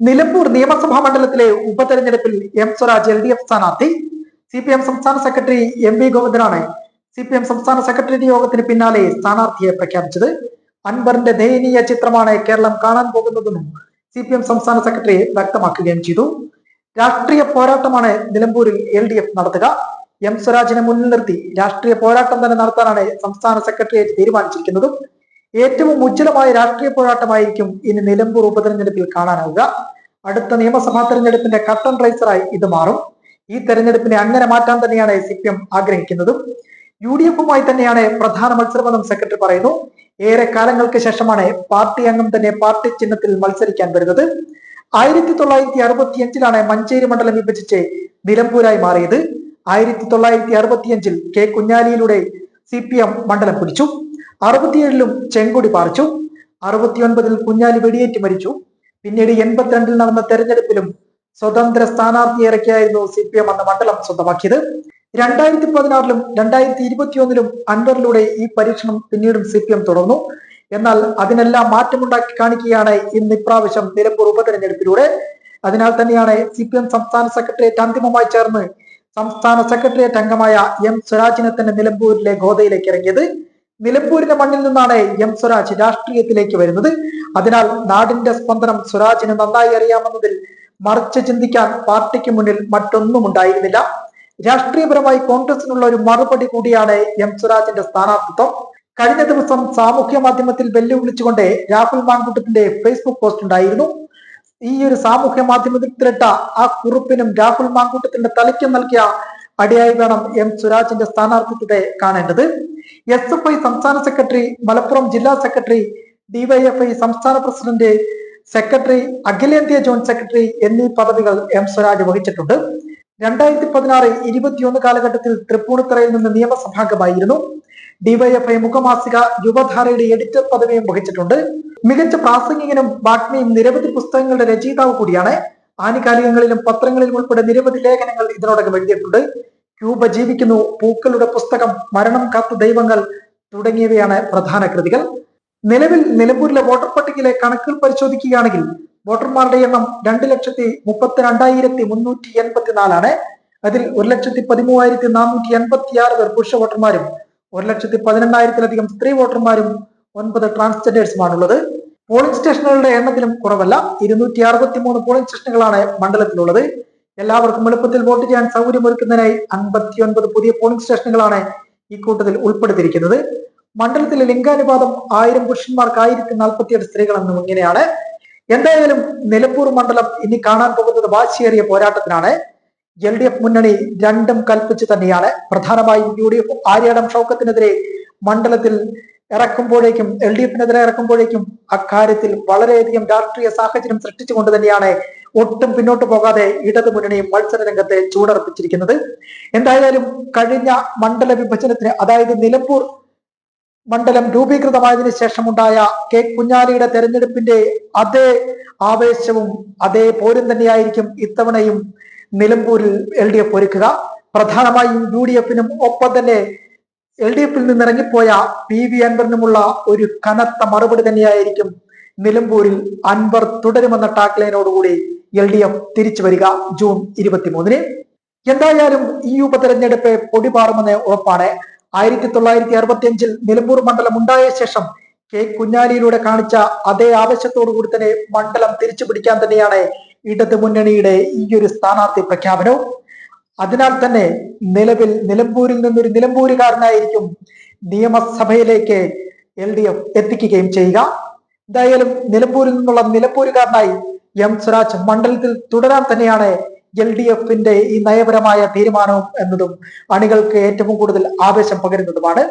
നിലമ്പൂർ നിയമസഭാ മണ്ഡലത്തിലെ ഉപതെരഞ്ഞെടുപ്പിൽ M Swaraj L D F സ്ഥാനാർത്ഥി സി പി എം സംസ്ഥാന സെക്രട്ടറി എം വി ഗോവിന്ദനാണ് സി പി എം സംസ്ഥാന സെക്രട്ടേറിയറ്റ് യോഗത്തിന് പിന്നാലെ സ്ഥാനാർത്ഥിയെ പ്രഖ്യാപിച്ചത്. അൻവറിന്റെ ദയനീയ ചിത്രമാണ് കേരളം കാണാൻ പോകുന്നതെന്നും സി പി എം സംസ്ഥാന സെക്രട്ടറി വ്യക്തമാക്കുകയും ചെയ്തു. രാഷ്ട്രീയ പോരാട്ടമാണ് നിലമ്പൂരിൽ എൽ ഡി എഫ് നടത്തുക. എം സ്വരാജിനെ മുന്നിൽ നിർത്തി രാഷ്ട്രീയ പോരാട്ടം തന്നെ നടത്താനാണ് സംസ്ഥാന സെക്രട്ടേറിയറ്റ് തീരുമാനിച്ചിരിക്കുന്നതും. ഏറ്റവും ഉജ്ജ്വലമായ രാഷ്ട്രീയ പോരാട്ടമായിരിക്കും ഇനി നിലമ്പൂർ ഉപതെരഞ്ഞെടുപ്പിൽ കാണാനാവുക. അടുത്ത നിയമസഭാ തെരഞ്ഞെടുപ്പിന്റെ കട്ടൺ റൈസറായി ഇത് മാറും. ഈ തെരഞ്ഞെടുപ്പിനെ അങ്ങനെ മാറ്റാൻ തന്നെയാണ് സി പി എം ആഗ്രഹിക്കുന്നതും. യു ഡി എഫുമായി തന്നെയാണ് പ്രധാന മത്സരമെന്നും സെക്രട്ടറി പറയുന്നു. ഏറെ കാലങ്ങൾക്ക് ശേഷമാണ് പാർട്ടി അംഗം തന്നെ പാർട്ടി ചിഹ്നത്തിൽ മത്സരിക്കാൻ വരുന്നത്. ആയിരത്തി തൊള്ളായിരത്തി അറുപത്തിയഞ്ചിലാണ് മഞ്ചേരി മണ്ഡലം വിഭജിച്ച് നിലമ്പൂരായി മാറിയത്. ആയിരത്തി തൊള്ളായിരത്തി അറുപത്തിയഞ്ചിൽ കെ കുഞ്ഞാലിയിലൂടെ സി പി എം മണ്ഡലം പിടിച്ചു. അറുപത്തിയേഴിലും ചെങ്കൊടി പാറിച്ചു. അറുപത്തിയൊൻപതിൽ കുഞ്ഞാലി വെടിയേറ്റ് മരിച്ചു. പിന്നീട് എൺപത്തിരണ്ടിൽ നടന്ന തെരഞ്ഞെടുപ്പിലും സ്വതന്ത്ര സ്ഥാനാർത്ഥി ഇറക്കിയായിരുന്നു സി പി എം എന്ന മണ്ഡലം സ്വന്തമാക്കിയത്. രണ്ടായിരത്തി പതിനാറിലും രണ്ടായിരത്തി ഇരുപത്തിയൊന്നിലും അൻവറിലൂടെ ഈ പരീക്ഷണം പിന്നീടും സി പി എം തുടർന്നു. എന്നാൽ അതിനെല്ലാം മാറ്റമുണ്ടാക്കി കാണിക്കുകയാണ് ഇന്ന് ഇപ്രാവശ്യം നിലമ്പൂർ ഉപതെരഞ്ഞെടുപ്പിലൂടെ. അതിനാൽ തന്നെയാണ് സി പി എം സംസ്ഥാന സെക്രട്ടേറിയറ്റ് അന്തിമമായി ചേർന്ന് സംസ്ഥാന സെക്രട്ടേറിയറ്റ് അംഗമായ എം സ്വരാജിനെ തന്നെ നിലമ്പൂരിലെ ഗോതയിലേക്ക് ഇറങ്ങിയത്. നിലമ്പൂരിന്റെ മണ്ണിൽ നിന്നാണ് എം സ്വരാജ് രാഷ്ട്രീയത്തിലേക്ക് വരുന്നത്. അതിനാൽ നാടിന്റെ സ്പന്ദനം സ്വരാജിന് നന്നായി അറിയാമെന്നതിൽ മറിച്ച് ചിന്തിക്കാൻ പാർട്ടിക്ക് മുന്നിൽ മറ്റൊന്നും ഉണ്ടായിരുന്നില്ല. രാഷ്ട്രീയപരമായി കോൺഗ്രസിനുള്ള ഒരു മറുപടി കൂടിയാണ് എം സ്വരാജിന്റെ സ്ഥാനാർത്ഥിത്വം. കഴിഞ്ഞ ദിവസം സാമൂഹ്യ മാധ്യമത്തിൽ വെല്ലുവിളിച്ചുകൊണ്ട് രാഹുൽ മാങ്കൂട്ടത്തിന്റെ ഫേസ്ബുക്ക് പോസ്റ്റ് ഉണ്ടായിരുന്നു. ഈ ഒരു സാമൂഹ്യ മാധ്യമത്തിലിട്ട ആ കുറിപ്പിനും രാഹുൽ മാങ്കൂട്ടത്തിന്റെ തലയ്ക്കും നൽകിയ അടിയായി വേണം എം സുരാജിന്റെ സ്ഥാനാർത്ഥിത്വത്തെ കാണേണ്ടത്. എസ് എഫ് ഐ സംസ്ഥാന സെക്രട്ടറി മലപ്പുറം ജില്ലാ സെക്രട്ടറി ഡിവൈഎഫ്ഐ സംസ്ഥാന പ്രസിഡന്റ് സെക്രട്ടറി അഖിലേന്ത്യാ ജോയിന്റ് സെക്രട്ടറി എന്നീ പദവികൾ എം സ്വരാജ് വഹിച്ചിട്ടുണ്ട്. രണ്ടായിരത്തി പതിനാറ് ഇരുപത്തിയൊന്ന് കാലഘട്ടത്തിൽ തൃപ്പൂണിത്തറയിൽ നിന്ന് നിയമസഭാംഗമായിരുന്നു. ഡിവൈഎഫ്ഐ മുഖമാസിക യുവധാരയുടെ എഡിറ്റർ പദവിയും വഹിച്ചിട്ടുണ്ട്. മികച്ച പ്രാസംഗികനും വാഗ്മിയും നിരവധി പുസ്തകങ്ങളുടെ രചയിതാവ് കൂടിയാണ്. ആനുകാലികങ്ങളിലും പത്രങ്ങളിലും ഉൾപ്പെടെ നിരവധി ലേഖനങ്ങൾ ഇതിനോടകം എഴുതിയിട്ടുണ്ട്. ക്യൂബ ജീവിക്കുന്നു പൂക്കളുടെ പുസ്തകം മരണം കാത്ത ദൈവങ്ങൾ തുടങ്ങിയവയാണ് പ്രധാന കൃതികൾ. നിലവിൽ നിലമ്പൂരിലെ വോട്ടർ പട്ടികയിലെ കണക്കുകൾ പരിശോധിക്കുകയാണെങ്കിൽ വോട്ടർമാരുടെ എണ്ണം രണ്ട് ലക്ഷത്തി മുപ്പത്തി രണ്ടായിരത്തി മുന്നൂറ്റി എൺപത്തിനാലാണ്. അതിൽ ഒരു ലക്ഷത്തി പതിമൂവായിരത്തി നാനൂറ്റി എൺപത്തി ആറ് പേർ പുരുഷ വോട്ടർമാരും ഒരു ലക്ഷത്തി പതിനെണ്ണായിരത്തിലധികം സ്ത്രീ വോട്ടർമാരും ഒൻപത് ട്രാൻസ്ജെൻഡേഴ്സുമാണുള്ളത്. പോളിംഗ് സ്റ്റേഷനുകളുടെ എണ്ണത്തിലും കുറവല്ല. ഇരുന്നൂറ്റി അറുപത്തി മൂന്ന് പോളിംഗ് സ്റ്റേഷനുകളാണ് മണ്ഡലത്തിലുള്ളത്. എല്ലാവർക്കും എളുപ്പത്തിൽ വോട്ട് ചെയ്യാൻ സൗകര്യമൊരുക്കുന്നതിനായി അൻപത്തി ഒൻപത് പുതിയ പോളിംഗ് സ്റ്റേഷനുകളാണ് ഈ കൂട്ടത്തിൽ ഉൾപ്പെടുത്തിയിരിക്കുന്നത്. മണ്ഡലത്തിലെ ലിംഗാനുപാതം ആയിരം പുരുഷന്മാർക്ക് ആയിരത്തി നാൽപ്പത്തിയെട്ട് സ്ത്രീകളെന്നും ഇങ്ങനെയാണ്. എന്തായാലും നിലമ്പൂർ മണ്ഡലം ഇനി കാണാൻ പോകുന്നത് വാശിയേറിയ പോരാട്ടത്തിനാണ്. എൽ ഡി എഫ് മുന്നണി രണ്ടും കൽപ്പിച്ച് തന്നെയാണ്. പ്രധാനമായും യു ഡി എഫ് ആര്യാടം ഷൗക്കത്തിനെതിരെ മണ്ഡലത്തിൽ ഇറക്കുമ്പോഴേക്കും എൽ ഡി എഫിനെതിരെ ഇറക്കുമ്പോഴേക്കും അക്കാര്യത്തിൽ വളരെയധികം രാഷ്ട്രീയ സാഹചര്യം സൃഷ്ടിച്ചുകൊണ്ട് തന്നെയാണ് ഒട്ടും പിന്നോട്ട് പോകാതെ ഇടതു മുന്നണിയും മത്സര രംഗത്തെ ചൂടർപ്പിച്ചിരിക്കുന്നത്. എന്തായാലും കഴിഞ്ഞ മണ്ഡല വിഭജനത്തിന് അതായത് നിലമ്പൂർ മണ്ഡലം രൂപീകൃതമായതിനു ശേഷമുണ്ടായ കെ കുഞ്ഞാലിയുടെ തെരഞ്ഞെടുപ്പിന്റെ അതേ ആവേശവും അതേ പോരും തന്നെയായിരിക്കും ഇത്തവണയും നിലമ്പൂരിൽ എൽ ഡി എഫ് ഒരുക്കുക. പ്രധാനമായും യു ഡി എഫിനും ഒപ്പം തന്നെ എൽ ഡി എഫിൽ നിന്ന് ഇറങ്ങിപ്പോയ പി വി അൻവറിനുമുള്ള ഒരു കനത്ത മറുപടി തന്നെയായിരിക്കും നിലമ്പൂരിൽ അൻവർ തുടരുമെന്ന ടാക്ലൈനോടുകൂടി എൽ ഡി എഫ് തിരിച്ചു വരിക ജൂൺ ഇരുപത്തിമൂന്നിന്. എന്തായാലും ഈ ഉപതെരഞ്ഞെടുപ്പ് പൊടിപാറുമെന്ന് ഉറപ്പാണ്. ആയിരത്തി തൊള്ളായിരത്തി അറുപത്തി അഞ്ചിൽ നിലമ്പൂർ മണ്ഡലം ഉണ്ടായ ശേഷം കെ കുഞ്ഞാലിയിലൂടെ കാണിച്ച അതേ ആവശ്യത്തോടു കൂടി തന്നെ മണ്ഡലം തിരിച്ചു പിടിക്കാൻ തന്നെയാണ് ഇടതു മുന്നണിയുടെ ഈ ഒരു സ്ഥാനാർത്ഥി പ്രഖ്യാപനവും. അതിനാൽ തന്നെ നിലവിൽ നിലമ്പൂരിൽ നിന്നൊരു നിലമ്പൂരുകാരനായിരിക്കും നിയമസഭയിലേക്ക് എൽ ഡി എഫ് എത്തിക്കുകയും ചെയ്യുക. എന്തായാലും നിലമ്പൂരിൽ നിന്നുള്ള നിലമ്പൂരുകാരനായി എം സ്വരാജ് മണ്ഡലത്തിൽ തുടരാൻ തന്നെയാണ് എൽ ഡി എഫിന്റെ ഈ നയപരമായ തീരുമാനവും എന്നതും അണികൾക്ക് ഏറ്റവും കൂടുതൽ ആവേശം പകരുന്നതുമാണ്.